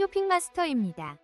쇼핑마스터입니다.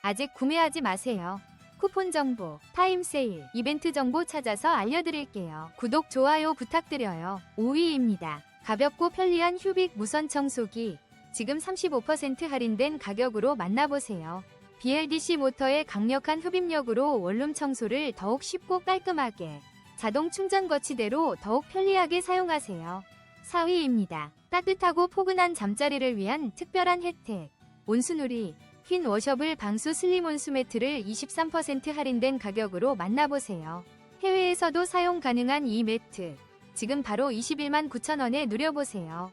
아직 구매하지 마세요. 쿠폰 정보, 타임 세일, 이벤트 정보 찾아서 알려드릴게요. 구독, 좋아요 부탁드려요. 5위입니다. 가볍고 편리한 휴빅 무선 청소기. 지금 35% 할인된 가격으로 만나보세요. BLDC 모터의 강력한 흡입력으로 원룸 청소를 더욱 쉽고 깔끔하게, 자동 충전 거치대로 더욱 편리하게 사용하세요. 4위입니다. 따뜻하고 포근한 잠자리를 위한 특별한 혜택. 온수놀이, 흰 워셔블 방수 슬림 온수 매트를 23% 할인된 가격으로 만나보세요. 해외에서도 사용 가능한 이 매트. 지금 바로 21만 9천원에 누려보세요.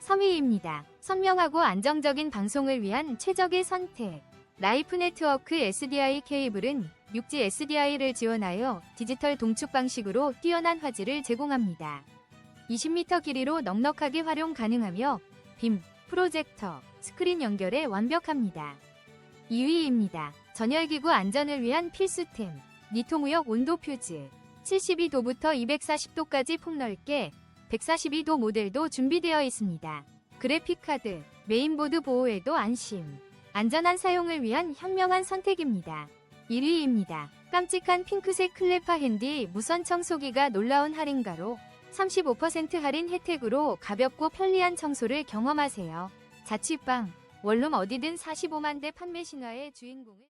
3위입니다. 선명하고 안정적인 방송을 위한 최적의 선택. 라이프 네트워크 SDI 케이블은 6G SDI를 지원하여 디지털 동축 방식으로 뛰어난 화질을 제공합니다. 20m 길이로 넉넉하게 활용 가능하며 빔, 프로젝터, 스크린 연결에 완벽합니다. 2위입니다. 전열기구 안전을 위한 필수템. 니토무역 온도 퓨즈. 72도부터 240도까지 폭넓게 142도 모델도 준비되어 있습니다. 그래픽카드, 메인보드 보호에도 안심. 안전한 사용을 위한 현명한 선택입니다. 1위입니다. 깜찍한 핑크색 클레파 핸디 무선 청소기가 놀라운 할인가로 35% 할인 혜택으로 가볍고 편리한 청소를 경험하세요. 자취방, 원룸 어디든 45만 대 판매 신화의 주인공을